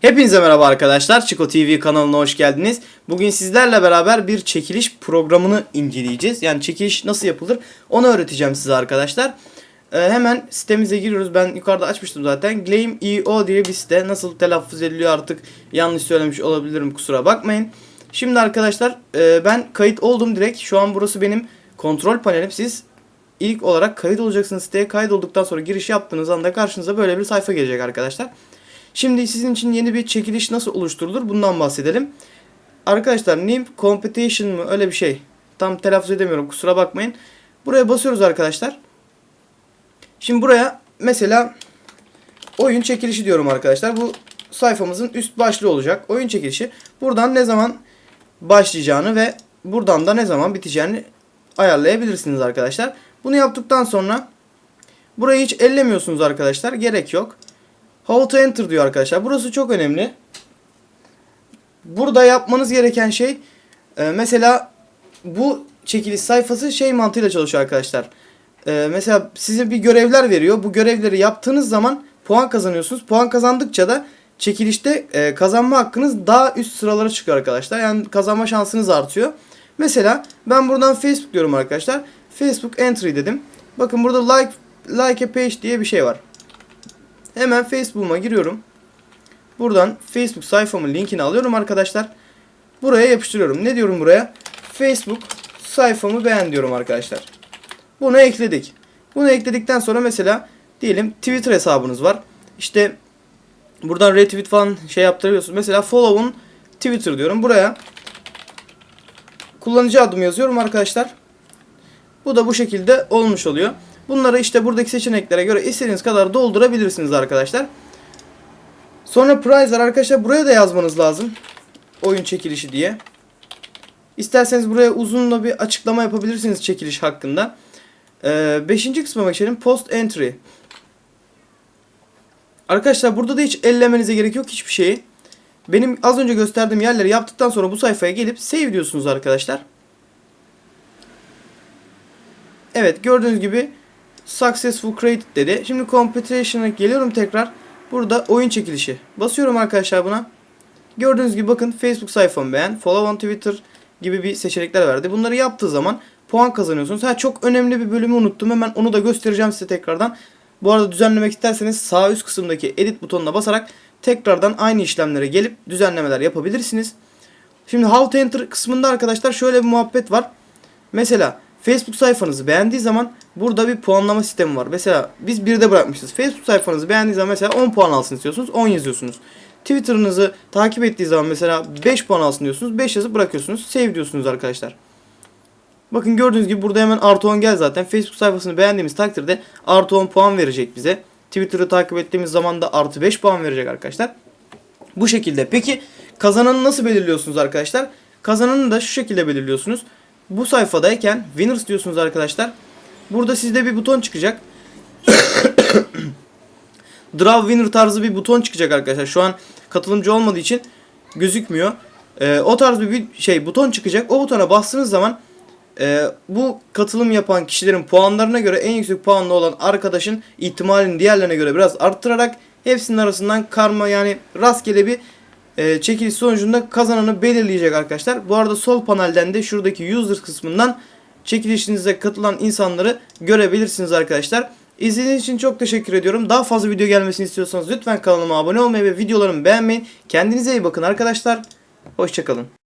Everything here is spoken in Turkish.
Hepinize merhaba arkadaşlar. Çiko TV kanalına hoş geldiniz. Bugün sizlerle beraber bir çekiliş programını inceleyeceğiz. Yani çekiliş nasıl yapılır onu öğreteceğim size arkadaşlar. Ee, hemen sitemize giriyoruz. Ben yukarıda açmıştım zaten. Claim.io diye bir site. Nasıl telaffuz ediliyor artık yanlış söylemiş olabilirim kusura bakmayın. Şimdi arkadaşlar e, ben kayıt oldum direkt. Şu an burası benim kontrol panelim. Siz ilk olarak kayıt olacaksınız siteye. Kayıt olduktan sonra giriş yaptığınız anda karşınıza böyle bir sayfa gelecek arkadaşlar. Şimdi sizin için yeni bir çekiliş nasıl oluşturulur bundan bahsedelim. Arkadaşlar NIM Competition mı öyle bir şey. Tam telaffuz edemiyorum kusura bakmayın. Buraya basıyoruz arkadaşlar. Şimdi buraya mesela oyun çekilişi diyorum arkadaşlar. Bu sayfamızın üst başlığı olacak. Oyun çekilişi. Buradan ne zaman başlayacağını ve buradan da ne zaman biteceğini ayarlayabilirsiniz arkadaşlar. Bunu yaptıktan sonra burayı hiç ellemiyorsunuz arkadaşlar. Gerek yok. How to enter diyor arkadaşlar. Burası çok önemli. Burada yapmanız gereken şey e, mesela bu çekiliş sayfası şey mantığıyla çalışıyor arkadaşlar. E, mesela size bir görevler veriyor. Bu görevleri yaptığınız zaman puan kazanıyorsunuz. Puan kazandıkça da çekilişte e, kazanma hakkınız daha üst sıralara çıkıyor arkadaşlar. Yani kazanma şansınız artıyor. Mesela ben buradan Facebook diyorum arkadaşlar. Facebook entry dedim. Bakın burada like like a page diye bir şey var. Hemen Facebook'uma giriyorum. Buradan Facebook sayfamın linkini alıyorum arkadaşlar. Buraya yapıştırıyorum. Ne diyorum buraya? Facebook sayfamı beğen diyorum arkadaşlar. Bunu ekledik. Bunu ekledikten sonra mesela diyelim Twitter hesabınız var. İşte buradan retweet falan şey yaptırabiliyorsunuz. Mesela follow'un Twitter diyorum. Buraya kullanıcı adımı yazıyorum arkadaşlar. Bu da bu şekilde olmuş oluyor. Bunları işte buradaki seçeneklere göre istediğiniz kadar doldurabilirsiniz arkadaşlar. Sonra prize'lar arkadaşlar buraya da yazmanız lazım. Oyun çekilişi diye. İsterseniz buraya uzun da bir açıklama yapabilirsiniz çekiliş hakkında. Ee, beşinci kısma geçelim. Post entry. Arkadaşlar burada da hiç ellemenize gerek yok hiçbir şeyi. Benim az önce gösterdiğim yerleri yaptıktan sonra bu sayfaya gelip save diyorsunuz arkadaşlar. Evet gördüğünüz gibi Successful Created dedi. Şimdi Competition'a geliyorum tekrar. Burada oyun çekilişi. Basıyorum arkadaşlar buna. Gördüğünüz gibi bakın Facebook sayfamı beğen, follow on Twitter gibi bir seçenekler verdi. Bunları yaptığı zaman puan kazanıyorsunuz. Ha çok önemli bir bölümü unuttum. Hemen onu da göstereceğim size tekrardan. Bu arada düzenlemek isterseniz sağ üst kısımdaki edit butonuna basarak tekrardan aynı işlemlere gelip düzenlemeler yapabilirsiniz. Şimdi how to enter kısmında arkadaşlar şöyle bir muhabbet var. Mesela Facebook sayfanızı beğendiği zaman burada bir puanlama sistemi var. Mesela biz birde bırakmışız. Facebook sayfanızı beğendiği zaman mesela 10 puan alsın istiyorsunuz. 10 yazıyorsunuz. Twitter'ınızı takip ettiği zaman mesela 5 puan alsın diyorsunuz. 5 yazıp bırakıyorsunuz. Save diyorsunuz arkadaşlar. Bakın gördüğünüz gibi burada hemen artı 10 gel zaten. Facebook sayfasını beğendiğimiz takdirde artı 10 puan verecek bize. Twitter'ı takip ettiğimiz zaman da artı 5 puan verecek arkadaşlar. Bu şekilde. Peki kazananı nasıl belirliyorsunuz arkadaşlar? Kazananı da şu şekilde belirliyorsunuz. Bu sayfadayken winners diyorsunuz arkadaşlar. Burada sizde bir buton çıkacak. Draw winner tarzı bir buton çıkacak arkadaşlar. Şu an katılımcı olmadığı için gözükmüyor. Ee, o tarz bir şey buton çıkacak. O butona bastığınız zaman e, bu katılım yapan kişilerin puanlarına göre en yüksek puanlı olan arkadaşın ihtimalini diğerlerine göre biraz arttırarak hepsinin arasından karma yani rastgele bir e, çekiliş sonucunda kazananı belirleyecek arkadaşlar. Bu arada sol panelden de şuradaki user kısmından çekilişinize katılan insanları görebilirsiniz arkadaşlar. İzlediğiniz için çok teşekkür ediyorum. Daha fazla video gelmesini istiyorsanız lütfen kanalıma abone olmayı ve videolarımı beğenmeyin. Kendinize iyi bakın arkadaşlar. Hoşçakalın.